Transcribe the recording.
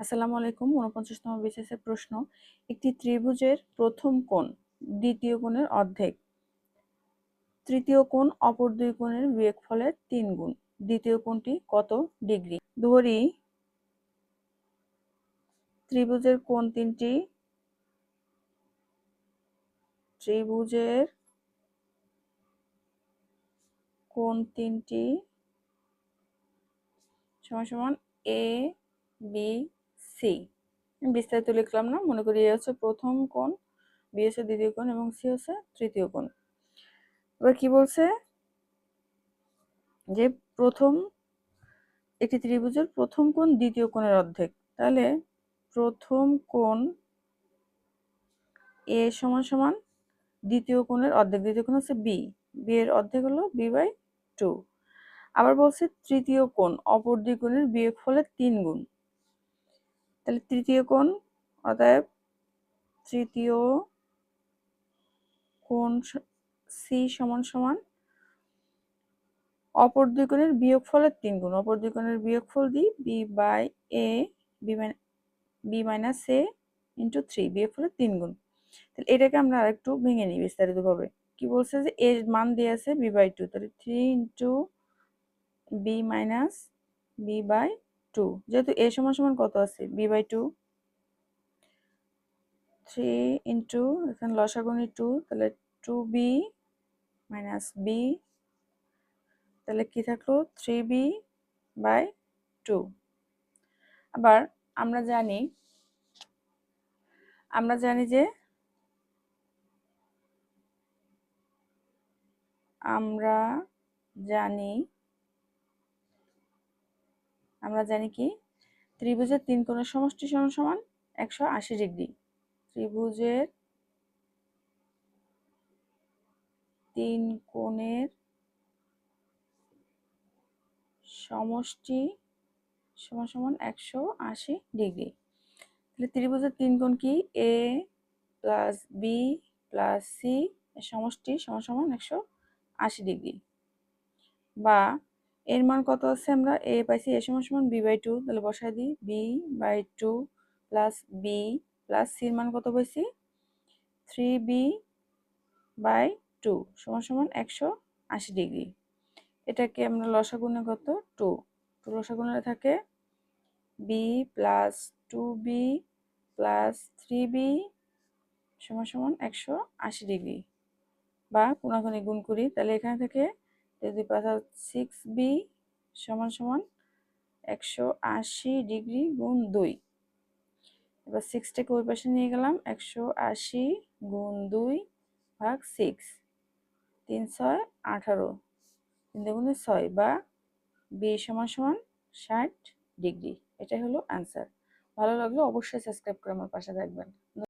আসসালামু আলাইকুম উনপঞ্চাশতম বিশেষের প্রশ্ন, একটি ত্রিভুজের প্রথম কোণ, দ্বিতীয় কোণের অর্ধেক। তৃতীয় কোণ, অপর দুই কোণের বিয়োগফলের তিন গুণ। দ্বিতীয় কোণটি কত ডিগ্রি? ধরি, ত্রিভুজের কোণ তিনটি। ত্রিভুজের কোণ তিনটি। সমান সমান এ বি সি। বিস্তারিত লিখলাম না, মনে করি এ হচ্ছে প্রথম কোণ, বি হচ্ছে দ্বিতীয় কোণ এবং সি হচ্ছে তৃতীয় কোণ। এবার কি বলছে? যে প্রথম, একটি ত্রিভুজের প্রথম কোণ দ্বিতীয় কোণের অর্ধেক। তাহলে প্রথম কোণ এ সমান সমান দ্বিতীয় কোণের অর্ধেক, দ্বিতীয় কোণ হচ্ছে বি। বি এর অর্ধেক হলো বি বাই টু। আবার বলছে তৃতীয় কোণ, অপর দুই কোণের বিয়োগ ফলে তিন গুণ। তাহলে তৃতীয় কোণ, অতএব তৃতীয় কোণ সি সমান সমান অপর দুই কোণের বিয়োগ ফলের তিন গুণ। অপর দুই কোণের বিয়োগ ফল দিই B by A B minus A into three বিয়োগ ফলের তিন গুণ। তাহলে এটাকে আমরা আরেকটু ভেঙে নিই বিস্তারিতভাবে। কি বলছে যে এর মান দিয়ে আছে বি বাই টু তাহলে three into B minus B by two যেহেতু এ সমান সমান কত আছে? B by two three into এখানে লসাগুনি টু তাহলে টু বি মাইনাস বি তাহলে কি থাকল? থ্রি বি বাই টু আবার আমরা জানি আমরা জানি যে আমরা জানি আমরা জানি কি? ত্রিভুজের তিন কোণের সমষ্টি সমান সমান একশো আশি ডিগ্রি। ত্রিভুজের তিন কোণের সমষ্টি সমান সমান একশো আশি ডিগ্রি। তাহলে ত্রিভুজের তিন কোণ কি? A plus B plus C সমষ্টি সমান সমান একশো আশি ডিগ্রি। বা এর মান কত আছে আমরা? এ পাইছি এ সমান সমান বি বাই টু তাহলে বসাই দিই। B by two plus B plus সির মান কত পাইছি? থ্রি বি বাই টু সমান সমান একশো আশি ডিগ্রি এটাকে আমরা লসাগুণে কত? টু টু লসাগুণে থাকে B plus two B plus three B সমান সমান একশো আশি ডিগ্রি বা কোনাকুনি গুণ করি, তাহলে এখানে থেকে যদি পাশা সিক্স বি সমান সমান একশো আশি ডিগ্রি গুণ দুই। এবার সিক্সটাকে ওই পাশে নিয়ে গেলাম, একশো আশি গুণ দুই ভাগ সিক্স তিন ছয় আঠারো। তিন দুগুণে ছয় বা বি সমান সমান ষাট ডিগ্রি, এটাই হলো অ্যান্সার ভালো লাগলে অবশ্যই সাবস্ক্রাইব করে আমার পাশে থাকবেন।